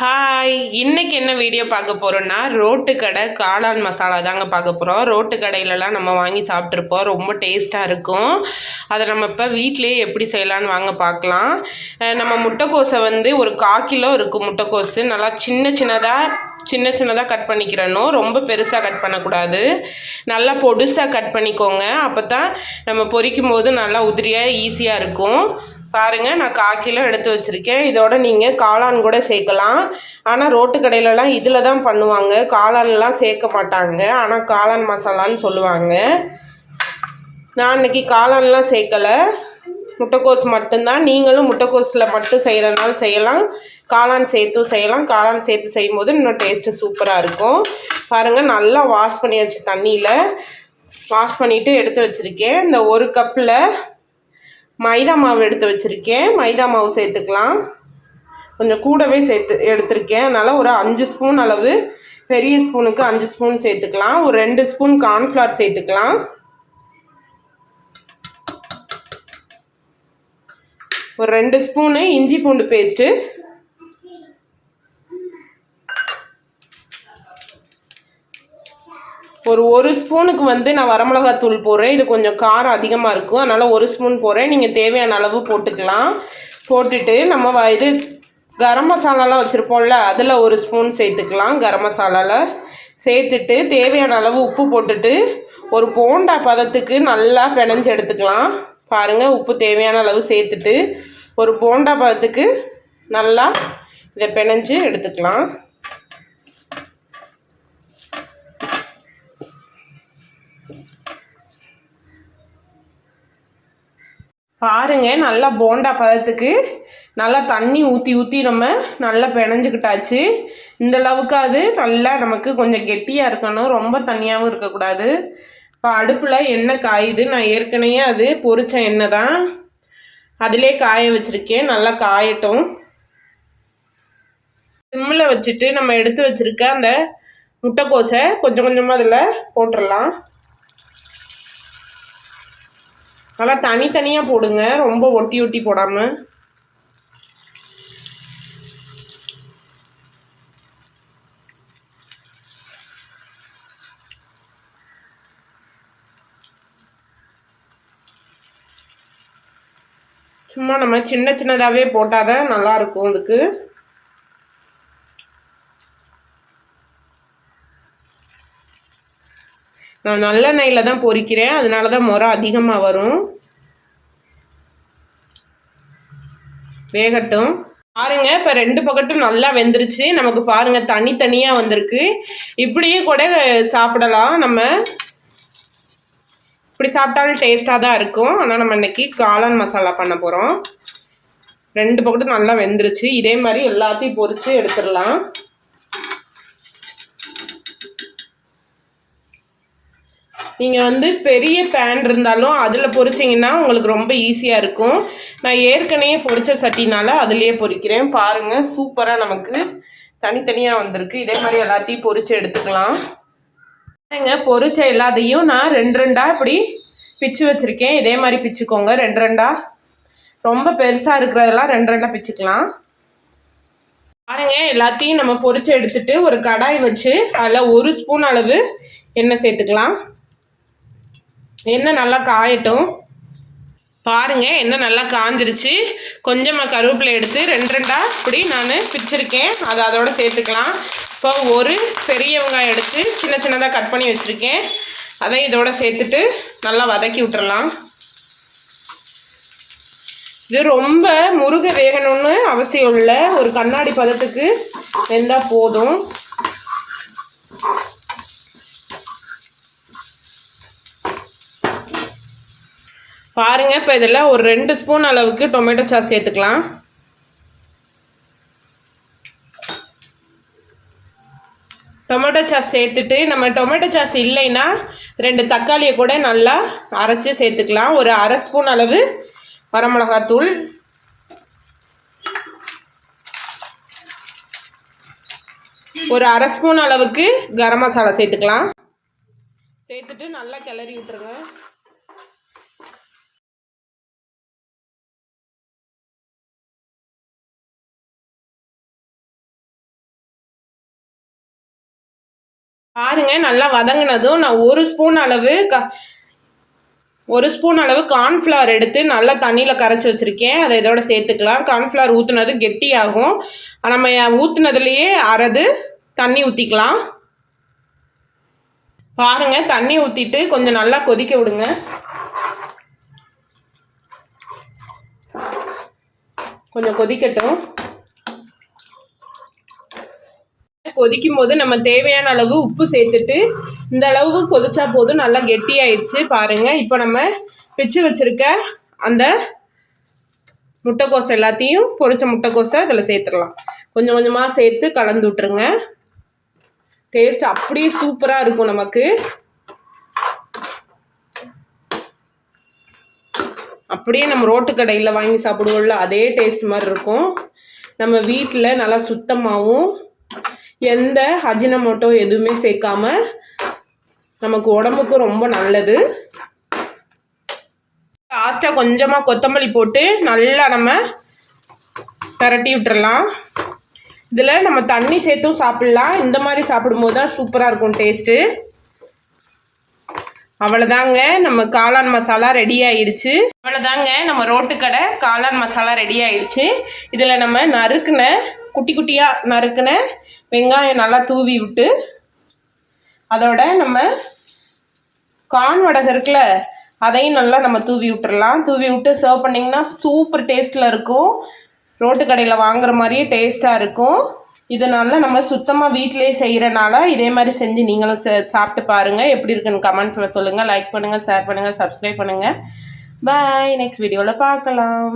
Hi இன்னைக்கு என்ன video பார்க்க போகிறோன்னா ரோட்டு கடை காளான் மசாலா தாங்க பார்க்க போகிறோம் ரோட்டு கடையிலலாம் நம்ம வாங்கி சாப்பிட்ருப்போம் ரொம்ப டேஸ்ட்டாக இருக்கும். அதை நம்ம இப்போ வீட்டிலேயே எப்படி செய்யலான்னு வாங்க பார்க்கலாம். நம்ம முட்டைக்கோஸை வந்து ஒரு காக்கிலோ கிலோ இருக்கும் முட்டைக்கோஸு நல்லா சின்ன சின்னதாக சின்ன சின்னதாக கட் பண்ணிக்கிறணும். ரொம்ப பெருசாக கட் பண்ணக்கூடாது. நல்லா பொடுசாக கட் பண்ணிக்கோங்க. அப்போ தான் நம்ம பொரிக்கும் போது நல்லா உதிரியாக ஈஸியாக இருக்கும். பாருங்கள் நான் கால் கிலோ எடுத்து வச்சுருக்கேன். இதோட நீங்கள் காளான் கூட சேர்க்கலாம். ஆனால் ரோட்டு கடையிலலாம் இதில் தான் பண்ணுவாங்க. காளான்லாம் சேர்க்க மாட்டாங்க. ஆனால் காளான் மசாலான்னு சொல்லுவாங்க. நான் இன்றைக்கி காளான்லாம் சேர்க்கலை. முட்டைக்கோஸ் மட்டும்தான். நீங்களும் முட்டைக்கோஸில் மட்டும் செய்கிறதுனால செய்யலாம். காளான் சேர்த்தும் செய்யலாம். காளான் சேர்த்து செய்யும்போது இன்னும் டேஸ்ட்டு சூப்பராக இருக்கும். பாருங்கள் நல்லா வாஷ் பண்ணியாச்சு தண்ணியில் வாஷ் பண்ணிவிட்டு எடுத்து வச்சுருக்கேன். இந்த ஒரு கப்பில் மைதா மாவு எடுத்து வச்சுருக்கேன். மைதா மாவு சேர்த்துக்கலாம். கொஞ்சம் கூடவே சேர்த்து எடுத்திருக்கேன். அதனால் ஒரு அஞ்சு ஸ்பூன் அளவு பெரிய ஸ்பூனுக்கு அஞ்சு ஸ்பூன் சேர்த்துக்கலாம். ஒரு ரெண்டு ஸ்பூன் கார்ன்ஃப்ளவர் சேர்த்துக்கலாம். ஒரு ரெண்டு ஸ்பூனு இஞ்சி பூண்டு பேஸ்ட்டு. ஒரு ஒரு ஸ்பூனுக்கு வந்து நான் வரமிளகாத்தூள் போடுறேன். இது கொஞ்சம் காரம் அதிகமாக இருக்கும். அதனால் ஒரு ஸ்பூன் போடுறேன். நீங்கள் தேவையான அளவு போட்டுக்கலாம். போட்டுட்டு நம்ம இது கரம் மசாலாலாம் வச்சுருப்போம்ல அதில் ஒரு ஸ்பூன் சேர்த்துக்கலாம். கரம் மசாலாவில் சேர்த்துட்டு தேவையான அளவு உப்பு போட்டுட்டு ஒரு போண்டா பதத்துக்கு நல்லா பிணைஞ்சு எடுத்துக்கலாம். பாருங்கள் உப்பு தேவையான அளவு சேர்த்துட்டு ஒரு போண்டா பதத்துக்கு நல்லா இதை பிணைஞ்சு எடுத்துக்கலாம். பாருங்க நல்லா போண்டா பதத்துக்கு. நல்லா தண்ணி ஊற்றி ஊற்றி நம்ம நல்லா பிணைஞ்சுக்கிட்டாச்சு. இந்த அளவுக்கு அது நல்லா நமக்கு கொஞ்சம் கெட்டியாக இருக்கணும். ரொம்ப தண்ணியாகவும் இருக்கக்கூடாது. இப்போ அடுப்பில் எண்ணெய் காயுது. நான் ஏற்கனவே அது பொரிச்ச எண்ணெய் தான் அதிலே காய வச்சுருக்கேன். நல்லா காயட்டும். சிம்மில் வச்சுட்டு நம்ம எடுத்து வச்சுருக்க அந்த முட்டைக்கோசை கொஞ்சம் கொஞ்சமாக அதில் போட்டுடலாம் நல்லா தனித்தனியாக போடுங்க. ரொம்ப ஒட்டி ஒட்டி போடாமல் சும்மா நம்ம சின்ன சின்னதாகவே போட்டால் தான் நல்லாயிருக்கும் அதுக்கு. நான் நல்லெண்ணெயில் தான் பொரிக்கிறேன். அதனால தான் முறை அதிகமாக வரும். வேகட்டும். பாருங்க இப்போ ரெண்டு பக்கட்டும் நல்லா வெந்துருச்சு. நமக்கு பாருங்க தனித்தனியாக வந்திருக்கு. இப்படியே கூட சாப்பிடலாம் நம்ம. இப்படி சாப்பிட்டாலும் டேஸ்ட்டாக தான் இருக்கும். ஆனால் நம்ம இன்னைக்கு காளான் மசாலா பண்ண போகிறோம் ரெண்டு பக்கட்டும் நல்லா வெந்துருச்சு. இதே மாதிரி எல்லாத்தையும் பொறிச்சு எடுத்துடலாம். நீங்கள் வந்து பெரிய பேன் இருந்தாலும் அதில் பொரிச்சிங்கன்னா உங்களுக்கு ரொம்ப ஈஸியாக இருக்கும். நான் ஏற்கனவே பொறிச்ச சட்டினால் அதுலேயே பொரிக்கிறேன். பாருங்கள் சூப்பராக நமக்கு தனித்தனியாக வந்திருக்கு. இதே மாதிரி எல்லாத்தையும் பொறிச்சு எடுத்துக்கலாம். பாருங்க பொறிச்ச எல்லாத்தையும் நான் ரெண்டு ரெண்டாக இப்படி பிச்சு வச்சுருக்கேன். இதே மாதிரி பிச்சுக்கோங்க. ரெண்டு ரெண்டாக ரொம்ப பெருசாக இருக்கிறதெல்லாம் ரெண்டு ரெண்டாக பிச்சுக்கலாம். பாருங்க எல்லாத்தையும் நம்ம பொறிச்சு எடுத்துட்டு ஒரு கடாய் வச்சு அதில் ஒரு ஸ்பூன் அளவு எண்ணெய் சேர்த்துக்கலாம். எண்ணெய் நல்லா காயட்டும். பாருங்கள் எண்ணெய் நல்லா காஞ்சிருச்சு. கொஞ்சமாக கருவேப்பிலை எடுத்து ரெண்டு ரெண்டாக இப்படி நான் பிச்சிருக்கேன். அதை அதோட சேர்த்துக்கலாம். இப்போ ஒரு பெரிய வெங்காயம் எடுத்து சின்ன சின்னதாக கட் பண்ணி வச்சுருக்கேன். அதை இதோட சேர்த்துட்டு நல்லா வதக்கி விட்டுறலாம். இது ரொம்ப முருக வேகணும்னு அவசியம் இல்லை. ஒரு கண்ணாடி பதத்துக்கு வெந்தால் போதும். பாருங்க இப்போ இதில் ஒரு ரெண்டு ஸ்பூன் அளவுக்கு டொமேட்டோ சாஸ் சேர்த்துக்கலாம். டொமேட்டோ சாஸ் சேர்த்துட்டு நம்ம டொமேட்டோ சாஸ் இல்லைன்னா ரெண்டு தக்காளியை கூட நல்லா அரைச்சி சேர்த்துக்கலாம். ஒரு அரை ஸ்பூன் அளவு வரமிளகாத்தூள். ஒரு அரை ஸ்பூன் அளவுக்கு கரம் மசாலா சேர்த்துக்கலாம். சேர்த்துட்டு நல்லா கிளறி விட்டுருங்க. பாருங்க நல்லா வதங்கினதும் நான் ஒரு ஸ்பூன் அளவு க ஒரு ஸ்பூன் அளவு கார்ன்ஃப்ளவர் எடுத்து நல்லா தண்ணியில் கரைச்சி வச்சுருக்கேன். அதை இதோட சேர்த்துக்கலாம். கார்ன்ஃப்ளவர் ஊற்றுனது கெட்டியாகும். நம்ம ஊற்றுனதுலேயே அறது தண்ணி ஊற்றிக்கலாம் பாருங்க தண்ணி ஊற்றிட்டு கொஞ்சம் நல்லா கொதிக்க விடுங்க. கொஞ்சம் கொதிக்கட்டும். கொதிக்கும் போது நம்ம தேவையான அளவு உப்பு சேர்த்துட்டு இந்த அளவு கொதிச்சா போதும் நல்லா கெட்டியாயிடுச்சு பாருங்க. இப்போ நம்ம பிச்சு வச்சிருக்க அந்த முட்டைக்கோஸ் எல்லாத்தையும் பொரிச்ச முட்டைக்கோஸை அதில் சேர்த்துடலாம். கொஞ்சம் கொஞ்சமாக சேர்த்து கலந்து விட்டுருங்க. டேஸ்ட் அப்படியே சூப்பராக இருக்கும் நமக்கு. அப்படியே நம்ம ரோட்டு கடையில் வாங்கி சாப்பிடுவோம்ல அதே டேஸ்ட் மாதிரி இருக்கும். நம்ம வீட்டில் நல்லா சுத்தமாகவும் எந்த அஜினமோட்டோ எதுவுமே சேர்க்காம நமக்கு உடம்புக்கு ரொம்ப நல்லது. லாஸ்ட்டாக கொஞ்சமாக கொத்தமல்லி போட்டு நல்லா நம்ம பரட்டி விட்டுறலாம். இதில் நம்ம தண்ணி சேர்த்தும் சாப்பிட்லாம். இந்த மாதிரி சாப்பிடும்போது தான் சூப்பராக இருக்கும் டேஸ்ட்டு. அவ்வளோதாங்க நம்ம காளான் மசாலா ரெடி ஆயிடுச்சு. அவ்வளோதாங்க நம்ம ரோட்டு கடை காளான் மசாலா ரெடி ஆயிடுச்சு. இதில் நம்ம நறுக்குன குட்டி குட்டியாக நறுக்கின வெங்காயம் நல்லா தூவி விட்டு அதோட நம்ம கான் வடகம் இருக்குல்ல அதையும் நல்லா நம்ம தூவி விட்டுறலாம். தூவி விட்டு சர்வ் பண்ணிங்கன்னா சூப்பர் டேஸ்ட்டில் இருக்கும். ரோட்டு கடையில் வாங்குற மாதிரியே டேஸ்ட்டாக இருக்கும். இதனால நம்ம சுத்தமாக வீட்டிலேயே செய்கிறனால இதே மாதிரி செஞ்சு நீங்களும் சாப்பிட்டு பாருங்கள் எப்படி இருக்குன்னு கமெண்ட்ஸில் சொல்லுங்கள் லைக் பண்ணுங்கள் ஷேர் பண்ணுங்கள் சப்ஸ்கிரைப் பண்ணுங்கள் பாய் நெக்ஸ்ட் வீடியோவில் பார்க்கலாம்.